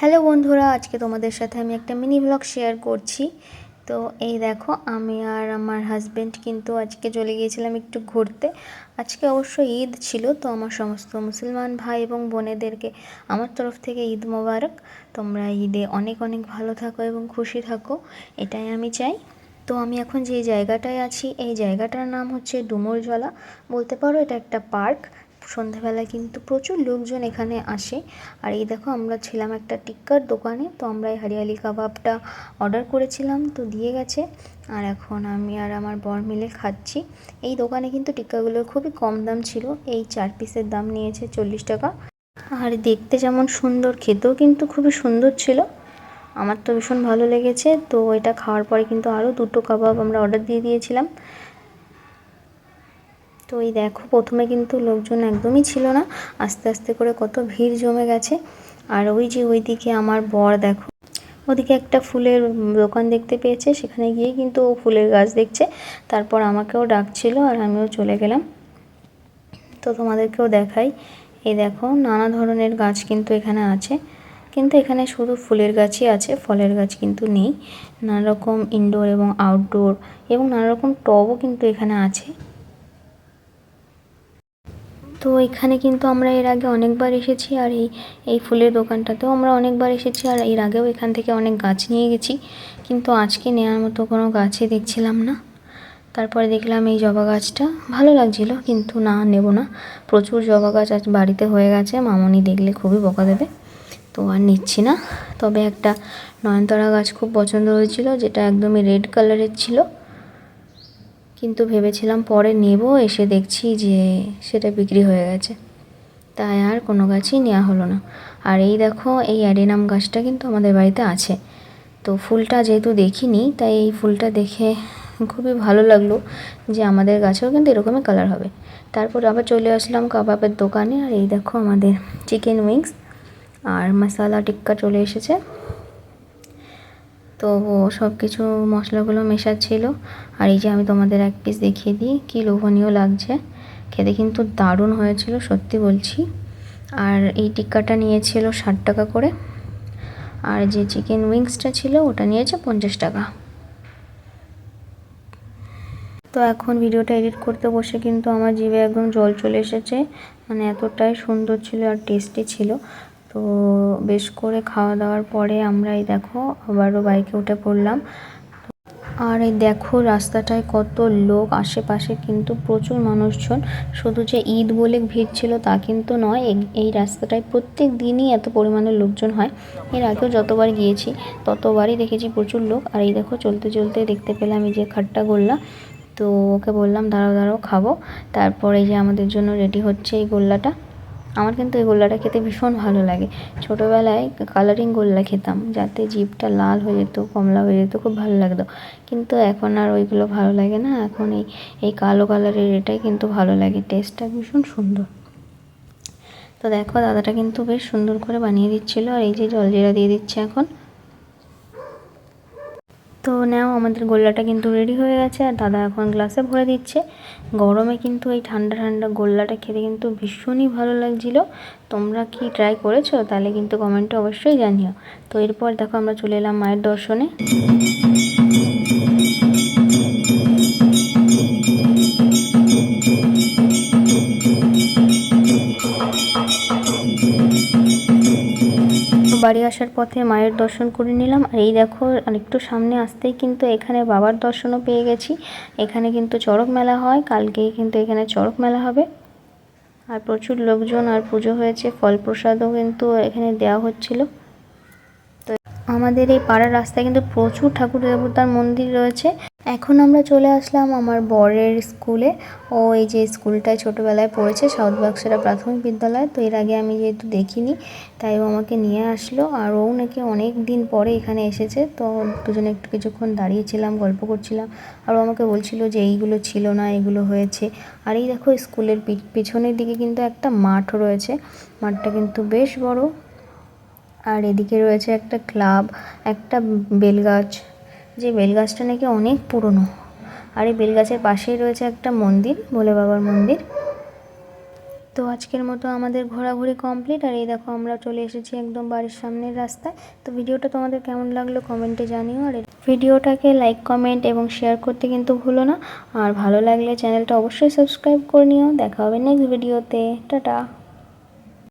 Hello বন্ধুরা, আজকে তোমাদের সাথে আমি একটা মিনি ব্লগ শেয়ার করছি। তো এই দেখো, আমি আর আমার হাজব্যান্ড কিন্তু আজকে চলে গিয়েছিলাম একটু ঘুরতে। আজকে অবশ্য ঈদ ছিল, তো আমার সমস্ত মুসলমান ভাই এবং বোনেদেরকে আমার তরফ থেকে ঈদ মোবারক। তোমরা ঈদে অনেক অনেক ভালো থাকো এবং খুশি থাকো, এটাই আমি চাই। তো আমি এখন যে জায়গাটায় আছি, এই জায়গাটার নাম হচ্ছে ডুমুরজলা বলতে পারো এটা একটা পার্ক। সন্ধ্যাবেলায় কিন্তু প্রচুর লোকজন এখানে আসে। আর এই দেখো আমরা ছিলাম একটা টিক্কার দোকানে, তো আমরা এই হরিয়ালি কাবাবটা অর্ডার করেছিলাম, তো দিয়ে গেছে। আর এখন আমি আর আমার বর মিলে খাচ্ছি। এই দোকানে কিন্তু টিক্কাগুলোর খুবই কম দাম ছিল, এই চার পিসের দাম নিয়েছে চল্লিশ টাকা। আর দেখতে যেমন সুন্দর, খেতেও কিন্তু খুবই সুন্দর ছিল। আমার তো ভীষণ ভালো লেগেছে, তো এটা খাওয়ার পরে কিন্তু আরও দুটো কাবাব আমরা অর্ডার দিয়ে দিয়েছিলাম। তো এই দেখো, প্রথমে কিন্তু লোকজন একদমই ছিল না। আস্তে আস্তে করে কত ভিড় জমে গেছে। আর ওই যে ওইদিকে আমার বর দেখো, ওদিকে একটা ফুলের দোকান দেখতে পেয়েছে। সেখানে গিয়ে কিন্তু ও ফুলের গাছ দেখছে। তারপর আমাকেও ডাকছিল আর আমিও চলে গেলাম। তো তোমাদেরকেও দেখাই। এই দেখো, নানা ধরনের গাছ কিন্তু এখানে আছে। কিন্তু এখানে শুধু ফুলের গাছই আছে, ফলের গাছ কিন্তু নেই। নানা রকম ইনডোর এবং আউটডোর এবং নানা রকম টবও কিন্তু এখানে আছে। তো এখানে কিন্তু আমরা এর আগে অনেকবার এসেছি আর এই এই ফুলের দোকানটাতেও আমরা অনেকবার এসেছি আর এর আগেও এখান থেকে অনেক গাছ নিয়ে গেছি। কিন্তু আজকে নেওয়ার মতো কোনো গাছই দেখছিলাম না। তারপরে দেখলাম এই জবা গাছটা ভালো লাগছিল কিন্তু না, নেব না। প্রচুর জবা গাছ আজ বাড়িতে হয়ে গেছে, মামনি দেখলে খুবই বকা দেবে। তো আর নিচ্ছি না। তবে একটা নয়নতারা গাছ খুব পছন্দ হয়েছিল, যেটা একদমই রেড কালারের ছিল। কিন্তু ভেবেছিলাম পরে নেব, এসে দেখছি যে সেটা বিক্রি হয়ে গেছে। তাই আর কোনো গাছই নেওয়া হলো না। আর এই দেখো, এই অ্যাডেনাম গাছটা কিন্তু আমাদের বাড়িতে আছে। তো ফুলটা যেহেতু দেখিনি, তাই এই ফুলটা দেখে খুবই ভালো লাগল যে আমাদের গাছেও কিন্তু এরকমই কালার হবে। তারপর আবার চলে আসলাম কাবাবের দোকানে, আর এই দেখো আমাদের চিকেন উইংস আর মশালা টিক্কা চলে এসেছে। তো সব কিছু মশলাগুলো মেশাচ্ছিল। আর এই যে আমি তোমাদের এক পিস দেখিয়ে দিই, কী লোভনীয় লাগছে। খেতে কিন্তু দারুণ হয়েছিল, সত্যি বলছি। আর এই টিক্কাটা নিয়েছিল ষাট টাকা করে। আর যে চিকেন উইংসটা ছিল, ওটা নিয়েছে পঞ্চাশ টাকা। তো এখন ভিডিওটা এডিট করতে বসে কিন্তু আমার জিভে একদম জল চলে এসেছে। মানে এতটাই সুন্দর ছিল আর টেস্টি ছিল। তো বেশ করে খাওয়া দাওয়ার পরে আমরা এই দেখো আবারও বাইকে উঠে পড়লাম। আর এই দেখো রাস্তাটায় কত লোক, আশেপাশে কিন্তু প্রচুর মানুষজন। শুধু যে ঈদ বলে ভিড় ছিল তা কিন্তু নয়, এই রাস্তাটায় প্রত্যেক দিনই এত পরিমাণে লোকজন হয়। এর আগেও যতবার গিয়েছি, ততবারই দেখেছি প্রচুর লোক। আর এই দেখো চলতে চলতে দেখতে পেলাম এই যে খাট্টা গোল্লা। তো ওকে বললাম, দাঁড়াও দাঁড়াও, খাব। তারপরে যে আমাদের জন্য রেডি হচ্ছে এই গোল্লাটা। আমার কিন্তু এই গোল্লাটা খেতে ভীষণ ভালো লাগে। ছোটোবেলায় কালারিং গোল্লা খেতাম, যাতে জিভটা লাল হয়ে যেত, কমলা হয়ে যেত, খুব ভালো লাগতো। কিন্তু এখন আর ওইগুলো ভালো লাগে না, এখন এই এই কালো কালারের এটাই কিন্তু ভালো লাগে টেস্টটা ভীষণ সুন্দর। তো দেখো, দাদাটা কিন্তু বেশ সুন্দর করে বানিয়ে দিচ্ছিল, আর এই যে জল জলজিরা দিয়ে দিচ্ছে এখন। তো নাও, আমাদের গোল্লাটা কিন্তু রেডি হয়ে গেছে আর দাদা এখন গ্লাসে ভরে দিচ্ছে। গরমে কিন্তু এই ঠান্ডা ঠান্ডা গোল্লাটা খেতে কিন্তু ভীষণই ভালো লাগছিল। তোমরা কি ট্রাই করেছ? তাহলে কিন্তু কমেন্টে অবশ্যই জানিও। তো এরপর দেখো আমরা চলে এলাম মায়ের দর্শনে। বাড়ি আসার পথে মায়ের দর্শন করে নিলাম। আর এই দেখো, আরেকটু সামনে আসতেই কিন্তু এখানে বাবার দর্শনও পেয়ে গেছি। এখানে কিন্তু চড়ক মেলা হয়, কালকেই কিন্তু এখানে চড়ক মেলা হবে। আর প্রচুর লোকজন আর পুজো হয়েছে ফল প্রসাদও কিন্তু এখানে দেওয়া হচ্ছিল। আমাদের এই পাড়ার রাস্তায় কিন্তু প্রচুর ঠাকুর দেবতার মন্দির রয়েছে। এখন আমরা চলে আসলাম আমার বরের স্কুলে। ও এই যে স্কুলটায় ছোটোবেলায় পড়েছে, সাউথ বাক্সারা প্রাথমিক বিদ্যালয়। তো এর আগে আমি যেহেতু দেখিনি, তাই ও আমাকে নিয়ে আসলো। আর ও নাকি অনেক দিন পরে এখানে এসেছে। তো দুজনে একটু কিছুক্ষণ দাঁড়িয়েছিলাম, গল্প করছিলাম। আর ও আমাকে বলছিল যে এইগুলো ছিল না, এগুলো হয়েছে। আর এই দেখো, স্কুলের পিছনের দিকে কিন্তু একটা মাঠ রয়েছে। মাঠটা কিন্তু বেশ বড়। আর এদিকে রয়েছে একটা ক্লাব, একটা বেলগাছ। যে বেলগাছটা নাকি অনেক পুরনো। আর এই বেলগাছের পাশেই রয়েছে একটা মন্দির, ভোলে বাবার মন্দির। তো আজকের মতো আমাদের ঘোরাঘুরি কমপ্লিট। আর এই দেখো, আমরা চলে এসেছি একদম বাড়ির সামনের রাস্তায়। তো ভিডিওটা তোমাদের কেমন লাগল কমেন্টে জানিও। আর ভিডিওটাকে লাইক, কমেন্ট এবং শেয়ার করতে কিন্তু ভুলো না। আর ভালো লাগলে চ্যানেলটা অবশ্যই সাবস্ক্রাইব করে নিও। দেখা হবে নেক্সট ভিডিওতে টাটা।